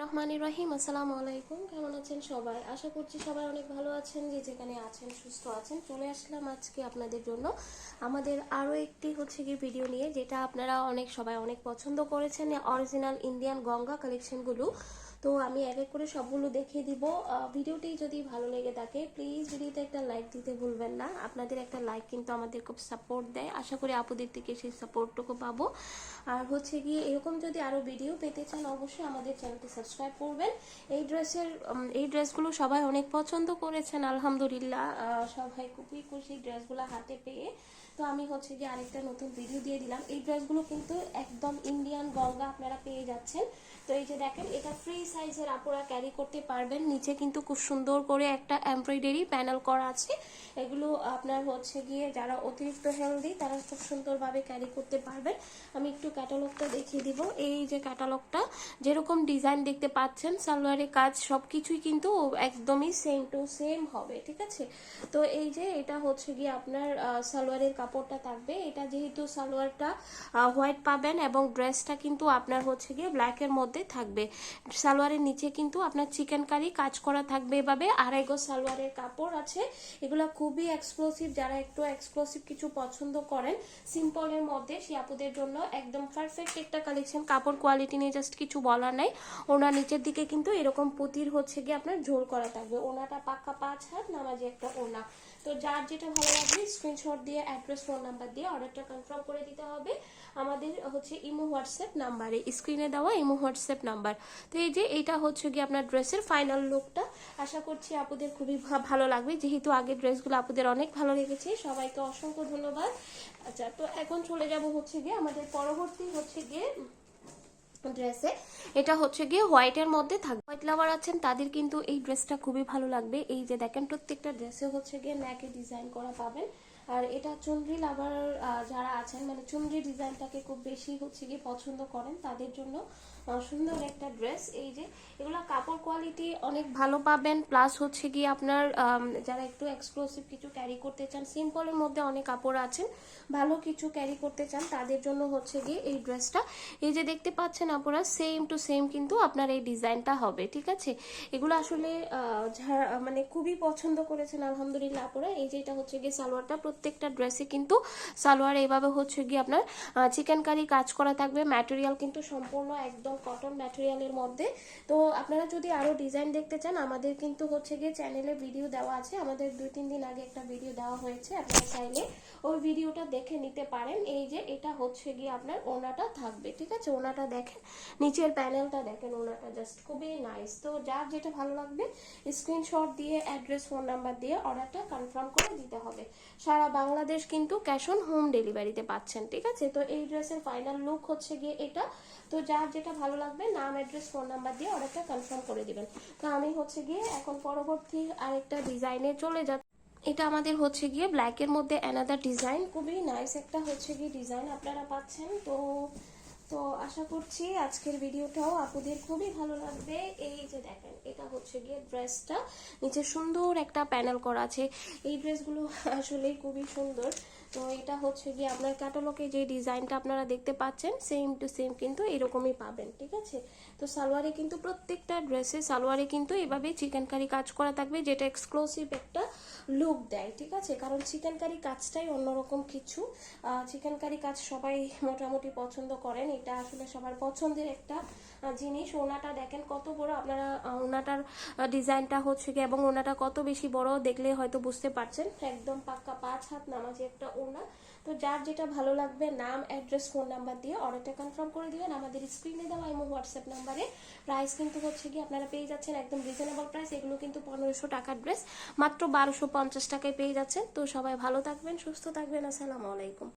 রহমান রহিম, আসসালামু আলাইকুম। কেমন আছেন সবাই? আশা করছি সবাই অনেক ভালো আছেন, যে যেখানে আছেন, সুস্থ আছেন। চলে আসলাম আজকে আপনাদের জন্য আমাদের আরও একটি হচ্ছে কি ভিডিও নিয়ে, যেটা আপনারা অনেক, সবাই অনেক পছন্দ করেছেন। অরিজিনাল ইন্ডিয়ান গঙ্গা কালেকশনগুলো তো আমি এক এক করে সবগুলো দেখিয়ে দিব। ভিডিওটি যদি ভালো লেগে থাকে প্লিজ ভিডিওতে একটা লাইক দিতে ভুলবেন না। আপনাদের একটা লাইক কিন্তু আমাদের খুব সাপোর্ট দেয়। আশা করি আপুদের থেকে সেই সাপোর্টটুকু পাবো। আর হচ্ছে গিয়ে, এরকম যদি আরও ভিডিও পেতে চান, অবশ্যই আমাদের চ্যানেলটি সাবস্ক্রাইব করবেন। এই ড্রেসের এই ড্রেসগুলো সবাই অনেক পছন্দ করেছেন, আলহামদুলিল্লাহ। সবাই খুবই খুশি ড্রেসগুলো হাতে পেয়ে। তো আমি হচ্ছে যে আরেকটা নতুন ভিডিও দিয়ে দিলাম। এই ড্রেসগুলো কিন্তু একদম ইন্ডিয়ান গঙ্গা আপনারা পেয়ে যাচ্ছেন। তো এই যে দেখেন, এটা ফ্রি সাইজের আপুরা ক্যারি করতে পারবেন। নিচে কিন্তু খুব সুন্দর করে একটা এমব্রয়ডারি প্যানেল করা আছে। এগুলো আপনার হচ্ছে গিয়ে যারা অতিরিক্ত হেলদি তারা খুব সুন্দরভাবে ক্যারি করতে পারবেন। আমি একটু ক্যাটালগটা দেখিয়ে দিব। এই যে ক্যাটালগটা যেরকম ডিজাইন দেখতে পাচ্ছেন সালোয়ারের কাজ সব কিছুই কিন্তু একদমই সেম টু সেম হবে, ঠিক আছে? তো এই যে এটা হচ্ছে গিয়ে আপনার সালোয়ারের কাপড়টা থাকবে। এটা যেহেতু সালোয়ারটা হোয়াইট পাবেন এবং ড্রেসটা কিন্তু আপনার হচ্ছে গিয়ে ব্ল্যাকের মধ্যে থাকবে। সালোয়ারের নিচে কিন্তু আপনার চিকেন কারি কাজ করা থাকবে এভাবে। আড়াই গো সালোয়ারের কাপড় আছে। এগুলো খুবই এক্সক্লুসিভ যারা একটু এক্সক্লুসিভ কিছু পছন্দ করেন সিম্পলের মধ্যে সে আপুদের জন্য একদম পারফেক্ট একটা কালেকশন কাপড় কোয়ালিটি নিয়ে জাস্ট কিছু বলার নাই। ওনার নিচের দিকে কিন্তু এরকম পুতির হচ্ছে গিয়ে আপনার ঝোল করা থাকবে। ওনাটা পাক্কা পাঁচ হাত, নামাজি একটা ওনা। তো যার যেটা ভালো লাগবে স্ক্রিনশট দিয়ে অ্যাড্রেস ফোন নাম্বার দিয়ে অর্ডারটা কনফার্ম করে দিতে হবে। আমাদের হচ্ছে ইমো হোয়াটসঅ্যাপ নাম্বারে স্ক্রিনে দেওয়া ইমো হোয়াটসঅ্যাপ নাম্বার। তো এই যে এইটা হচ্ছে গিয়ে আপনার ড্রেসের ফাইনাল লুকটা আশা করছি আপুদের খুবই ভালো লাগবে। যেহেতু আগের ড্রেসগুলো আপুদের অনেক ভালো লেগেছে, সবাইকে অসংখ্য ধন্যবাদ। আচ্ছা তো এখন চলে যাব হচ্ছে গিয়ে আমাদের পরবর্তী হচ্ছে গিয়ে ড্রেসে এটা হচ্ছে গিয়ে হোয়াইটের মধ্যে থাকবে। হোয়াইট লাভার আছেন, তাদের কিন্তু এই ড্রেসটা খুবই ভালো লাগবে। এই যে দেখেন, প্রত্যেকটা ড্রেসে হচ্ছে গিয়ে ন্যাকে ডিজাইন করা পাবেন। আর এটা চুনরি লাভার যারা আছেন মানে চুনরি ডিজাইনটাকে খুব বেশি হচ্ছে গিয়ে পছন্দ করেন, তাদের জন্য সুন্দর একটা ড্রেস এই যে, এগুলো কাপড় কোয়ালিটি অনেক ভালো পাবেন প্লাস হচ্ছে গিয়ে আপনার যারা একটু এক্সক্লুসিভ কিছু ক্যারি করতে চান সিম্পলের মধ্যে অনেক কাপড় আছেন, ভালো কিছু ক্যারি করতে চান, তাদের জন্য হচ্ছে গিয়ে এই ড্রেসটা এই যে দেখতে পাচ্ছেন আপনারা সেম টু সেম কিন্তু আপনার এই ডিজাইনটা হবে, ঠিক আছে? এগুলো আসলে মানে খুবই পছন্দ করেছেন, আলহামদুলিল্লাহ আপনারা এই যে এটা হচ্ছে গিয়ে সালোয়ারটা প্রত্যেকটা ড্রেসে কিন্তু সালোয়ার, এইভাবে হচ্ছে গিয়ে আপনার চিকেন কারি কাজ করা থাকবে। ম্যাটেরিয়াল কিন্তু সম্পূর্ণ একদম কটন ম্যাটেরিয়ালের মধ্যে। তো আপনারা যদি আরও ডিজাইন দেখতে চান, আমাদের কিন্তু হচ্ছে গিয়ে চ্যানেলে ভিডিও দেওয়া আছে। আমাদের দুই, তিন দিন আগে একটা ভিডিও দেওয়া হয়েছে, আপনারা চাইলে ওই ভিডিওটা দেখে নিতে পারেন। এই যে এটা হচ্ছে গিয়ে আপনার ওনাটা থাকবে, ঠিক আছে? ওনাটা দেখেন, নিচের প্যানেলটা দেখেন ওনাটা জাস্ট খুবই নাইস তো যার যেটা ভালো লাগবে স্ক্রিনশট দিয়ে অ্যাড্রেস ফোন নাম্বার দিয়ে অর্ডারটা কনফার্ম করে দিতে হবে। সারা বাংলাদেশ কিন্তু ক্যাশ অন হোম ডেলিভারিতে পাচ্ছেন, ঠিক আছে? তো এই ড্রেসের ফাইনাল লুক হচ্ছে গিয়ে এটা। তো যার যেটা ভালো লাগবে, নাম অ্যাড্রেস ফোন নাম্বার দিয়ে অর্ডারটা কনফার্ম করে দিবেন। তো আমি হচ্ছে গিয়ে এখন পরবর্তী আরেকটা ডিজাইনে চলে যাচ্ছি। এটা আমাদের হচ্ছে গিয়ে ব্ল্যাকের মধ্যে অ্যানাদার ডিজাইন খুবই নাইস একটা হচ্ছে গিয়ে ডিজাইন আপনারা পাচ্ছেন। তো আশা করছি আজকের ভিডিওটাও আপুদের খুবই ভালো লাগবে। এই যে দেখেন, এটা হচ্ছে গিয়ে ড্রেসটা নিচে সুন্দর একটা প্যানেল করা আছে। এই ড্রেসগুলো আসলেই খুবই সুন্দর। তো এটা হচ্ছে গিয়ে আপনার ক্যাটালগে যে ডিজাইনটা আপনারা দেখতে পাচ্ছেন সেম টু সেম কিন্তু এরকমই পাবেন, ঠিক আছে? তো সালোয়ারে কিন্তু প্রত্যেকটা ড্রেসে সালোয়ারে কিন্তু এভাবে চিকেন কারি কাজ করা থাকবে, যেটা এক্সক্লুসিভ একটা লুক দেয়, ঠিক আছে? কারণ চিকেন কারি কাজটাই অন্যরকম কিছু। চিকেন কারি কাজ সবাই মোটামুটি পছন্দ করেন, এটা আসলে সবার পছন্দের একটা জিনিস। ওনাটা দেখেন কত বড়, আপনারা ওনাটার ডিজাইনটা হচ্ছে কি এবং ওনাটা কত বেশি বড় দেখলে হয়তো বুঝতে পারছেন। একদম পাক্কা পাঁচ হাত নামাজি একটা ওনা তো যার যেটা ভালো লাগবে, নাম অ্যাড্রেস ফোন নাম্বার দিয়ে অর্ডারটা কনফার্ম করে দিবেন। আমাদের স্ক্রিনে দেওয়া এবং হোয়াটসঅ্যাপ নাম্বারে প্রাইস কিন্তু হচ্ছে কি আপনারা পেয়ে যাচ্ছেন একদম রিজনেবল প্রাইস এগুলো কিন্তু পনেরোশো টাকার ড্রেস মাত্র বারোশো পঞ্চাশ টাকায় পেয়ে যাচ্ছেন। তো সবাই ভালো থাকবেন, সুস্থ থাকবেন। আসসালামু আলাইকুম।